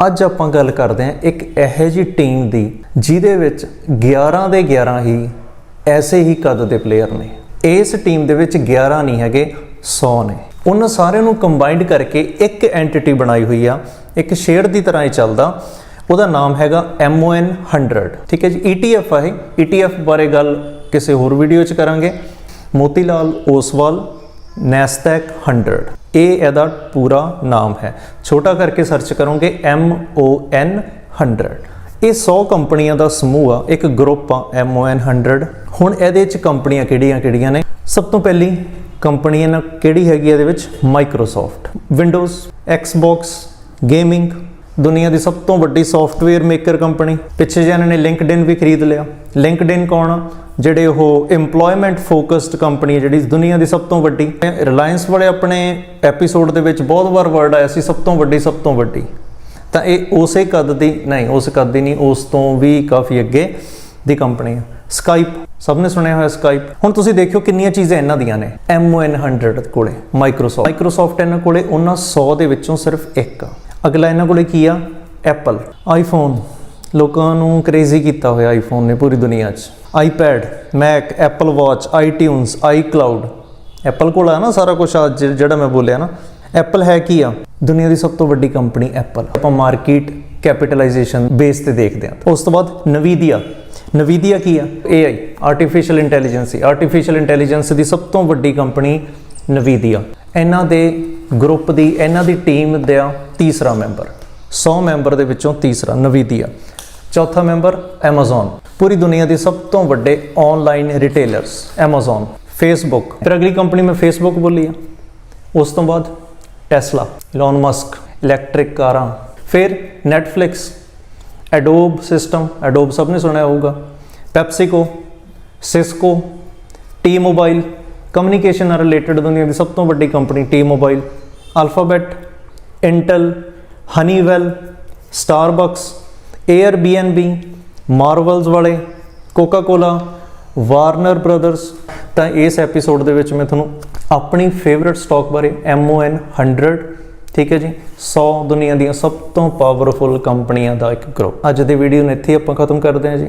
ਅੱਜ ਆਪਾਂ ਗੱਲ ਕਰਦੇ ਹਾਂ ਇੱਕ ਇਹੋ ਜਿਹੀ ਟੀਮ ਦੀ, ਜਿਹਦੇ ਵਿੱਚ 11 ਦੇ 11 ਹੀ ਐਸੇ ਹੀ ਕਦ ਦੇ ਪਲੇਅਰ ਨੇ। ਇਸ ਟੀਮ ਦੇ ਵਿੱਚ 11 ਨਹੀਂ ਹੈਗੇ 100 ਨੇ। ਉਹਨਾਂ ਸਾਰਿਆਂ ਨੂੰ ਕੰਬਾਈਨਡ ਕਰਕੇ ਇੱਕ ਐਂਟੀਟੀ ਬਣਾਈ ਹੋਈ ਆ, ਇੱਕ ਸ਼ੇਅਰ ਦੀ ਤਰ੍ਹਾਂ ਹੀ ਚੱਲਦਾ। ਉਹਦਾ ਨਾਮ ਹੈਗਾ MON 100 ਠੀਕ ਹੈ ਜੀ ETF ਆ ਇਹ। ETF ਬਾਰੇ ਗੱਲ ਕਿਸੇ ਹੋਰ ਵੀਡੀਓ 'ਚ ਕਰਾਂਗੇ। ਮੋਤੀ ਲਾਲ ਓਸਵਾਲ ਨੈਸਟੈਕ 100 ਇਹ ਇਹਦਾ ਪੂਰਾ ਨਾਮ ਹੈ। ਛੋਟਾ ਕਰਕੇ ਸਰਚ ਕਰੋਗੇ MON 100 ਇਹ 100 ਕੰਪਨੀਆਂ ਦਾ ਸਮੂਹ ਆ। ਇੱਕ ਗਰੁੱਪ ਆ MON 100 ਹੁਣ ਇਹਦੇ ਚ ਕੰਪਨੀਆਂ ਕਿਹੜੀਆਂ-ਕਿਹੜੀਆਂ ਨੇ? ਸਭ ਤੋਂ ਪਹਿਲੀ ਕੰਪਨੀ ਇਹਨਾਂ ਕਿਹੜੀ ਹੈਗੀ ਇਹਦੇ ਵਿੱਚ? ਮਾਈਕਰੋਸਾਫਟ ਵਿੰਡੋਜ਼ ਐਕਸਬਾਕਸ ਗੇਮਿੰਗ ਦੁਨੀਆ ਦੀ ਸਭ ਤੋਂ ਵੱਡੀ ਸੌਫਟਵੇਅਰ ਮੇਕਰ ਕੰਪਨੀ। ਪਿੱਛੇ ਜਿਹੇ ਇਹਨਾਂ ਨੇ ਲਿੰਕਡਇਨ ਵੀ ਖਰੀਦ ਲਿਆ। ਲਿੰਕਡਇਨ ਕੌਣ ਆ? ਜਿਹੜੇ ਉਹ EMPLOYMENT ਫੋਕਸਡ ਕੰਪਨੀ ਜਿਹੜੀ ਦੁਨੀਆ ਦੀ ਸਭ ਤੋਂ ਵੱਡੀ। ਰਿਲਾਇੰਸ ਵਾਲੇ ਆਪਣੇ ਐਪੀਸੋਡ ਦੇ ਵਿੱਚ ਬਹੁਤ ਵਾਰ ਵਰਡ ਆਇਆ ਸੀ, ਸਭ ਤੋਂ ਵੱਡੀ, ਸਭ ਤੋਂ ਵੱਡੀ। ਤਾਂ ਇਹ ਉਸੇ ਕਦ ਦੀ, ਨਹੀਂ, ਉਸ ਕਦ ਦੀ ਨਹੀਂ, ਉਸ ਤੋਂ ਵੀ ਕਾਫੀ ਅੱਗੇ ਦੀ ਕੰਪਨੀ ਹੈ। ਸਕਾਈਪ ਸਭ ਨੇ ਸੁਣਿਆ ਹੋਇਆ ਸਕਾਈਪ ਹੁਣ ਤੁਸੀਂ ਦੇਖਿਓ ਕਿੰਨੀਆਂ ਚੀਜ਼ਾਂ ਇਹਨਾਂ ਦੀਆਂ ਨੇ। MON 100 ਕੋਲੇ ਮਾਈਕਰੋਸਾਫਟ ਮਾਈਕਰੋਸਾਫਟ ਇਹਨਾਂ ਕੋਲੇ ਉਹਨਾਂ 100 ਦੇ ਵਿੱਚੋਂ ਸਿਰਫ ਇੱਕ। ਆ ਅਗਲਾ ਇਹਨਾਂ ਕੋਲੇ ਕੀ ਆ? ਐਪਲ ਆਈਫੋਨ ਲੋਕਾਂ ਨੂੰ ਕ੍ਰੇਜ਼ੀ ਕੀਤਾ ਹੋਇਆ ਆਈਫੋਨ ਨੇ ਪੂਰੀ ਦੁਨੀਆ 'ਚ। IPad Mac Apple watch iTunes iCloud Apple ਕੋਲ ਆ ਨਾ ਸਾਰਾ ਕੁਝ ਅੱਜ ਜਿਹੜਾ ਮੈਂ ਬੋਲਿਆ ਨਾ ਐਪਲ ਹੈ ਕੀ ਆ? ਦੁਨੀਆ ਦੀ ਸਭ ਤੋਂ ਵੱਡੀ ਕੰਪਨੀ ਐਪਲ ਆਪਾਂ ਮਾਰਕੀਟ ਕੈਪੀਟਲਾਈਜੇਸ਼ਨ ਬੇਸ ਤੇ ਦੇਖਦੇ ਹਾਂ। ਉਸ ਤੋਂ ਬਾਅਦ ਨਵੀਦੀਆ ਨਵੀਦੀਆ ਕੀ ਆ? AI artificial intelligence artificial intelligence ਦੀ ਸਭ ਤੋਂ ਵੱਡੀ ਕੰਪਨੀ ਨਵੀਦੀਆ ਇਹਨਾਂ ਦੇ ਗਰੁੱਪ ਦੀ, ਇਹਨਾਂ ਦੀ ਟੀਮ ਦਾ ਤੀਸਰਾ ਮੈਂਬਰ 100 ਮੈਂਬਰ ਦੇ ਵਿੱਚੋਂ ਤੀਸਰਾ ਨਵੀਦੀਆ ਚੌਥਾ ਮੈਂਬਰ Amazon ਪੂਰੀ ਦੁਨੀਆ ਦੇ ਸਭ ਤੋਂ ਵੱਡੇ ਆਨਲਾਈਨ ਰਿਟੇਲਰਸ Amazon Facebook ਫਿਰ ਅਗਲੀ ਕੰਪਨੀ ਮੈਂ Facebook ਬੋਲੀ ਆ ਉਸ ਤੋਂ ਬਾਅਦ ਟੈਸਲਾ ਇਲਨ ਮਸਕ ਇਲੈਕਟ੍ਰਿਕ ਕਾਰਾਂ ਫਿਰ Netflix Adobe ਸਿਸਟਮ Adobe ਸਭ ਨੇ ਸੁਣਿਆ ਹੋਊਗਾ PepsiCo Cisco T-Mobile ਕਮਿਊਨੀਕੇਸ਼ਨ ਨਾਲ ਰਿਲੇਟਡ ਦੁਨੀਆ ਦੀ ਸਭ ਤੋਂ ਵੱਡੀ company T-Mobile Alphabet Intel Honeywell Starbucks Airbnb, Marvels ਵਾਲੇ ਕੋਕਾ ਕੋਲਾ ਵਾਰਨਰ ਬ੍ਰਦਰਸ ਤਾਂ ਇਸ ਐਪੀਸੋਡ ਦੇ ਵਿੱਚ ਮੈਂ ਤੁਹਾਨੂੰ ਆਪਣੀ ਫੇਵਰਿਟ ਸਟਾਕ ਬਾਰੇ MON 100 ਠੀਕ ਹੈ ਜੀ 100 ਦੁਨੀਆ ਦੀਆਂ ਸਭ ਤੋਂ ਪਾਵਰਫੁਲ ਕੰਪਨੀਆਂ ਦਾ ਇੱਕ ਗਰੁੱਪ ਅੱਜ ਦੀ ਵੀਡੀਓ ਨੂੰ ਇੱਥੇ ਹੀ ਆਪਾਂ ਖਤਮ ਕਰਦੇ ਹਾਂ ਜੀ।